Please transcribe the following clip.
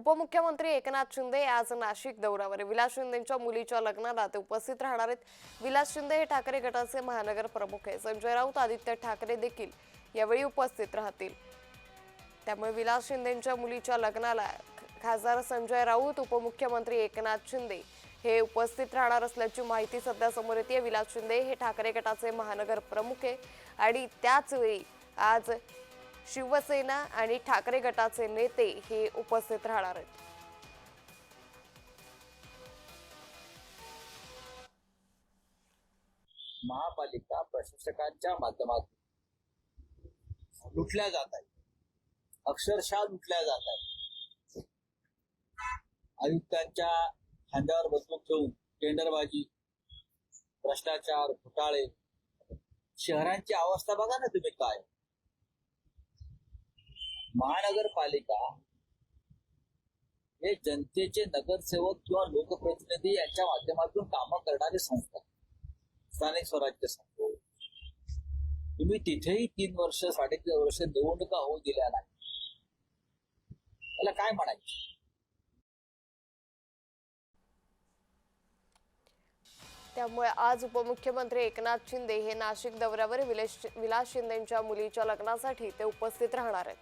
उपमुख्यमंत्री एकनाथ शिंदे आज नाशिक दौऱ्यावर. आहे. विलास शिंदेच्या मुलीच्या लग्नाला ते उपस्थित राहणार आहेत. विलास शिंदे हे ठाकरे गटाचे महानगर प्रमुख आहे संजय राऊत आदित्य ठाकरे देखील यावेळी उपस्थित राहतील. त्यामुळे विलास शिंदेच्या मुलीच्या लग्नाला खासदार संजय राऊत उपमुख्यमंत्री एकनाथ शिंदे हे उपस्थित राहणार असल्याची माहिती सध्या समोर येते विलास शिंदे हे ठाकरे गटाचे महानगर प्रमुख आहे आणि त्याचवेळी आज शिवसेना आणि ठाकरे गटाचे नेते हे उपस्थित राहणार आहेत. महापालिका प्रशासकांच्या माध्यमातून लुटल्या जात आहेत. अक्षरशः लुटल्या जात आहेत. आयुक्तांच्या खांद्यावर बसून ठेवून टेंडरबाजी भ्रष्टाचार घोटाळे शहरांची अवस्था बघा ना तुम्ही काय. महानगरपालिका हे जनतेचे नगरसेवक किंवा लोकप्रतिनिधी यांच्या माध्यमातून काम करणारी संस्था स्थानिक स्वराज्य संस्था. तुम्ही तिथेही तीन वर्ष साडेतीन वर्ष निवडणुका होऊ दिल्या नाही त्याला काय म्हणायचं? त्यामुळे आज उपमुख्यमंत्री एकनाथ शिंदे हे नाशिक दौऱ्यावर विलास शिंदेच्या मुलीच्या लग्नासाठी ते उपस्थित राहणार आहेत.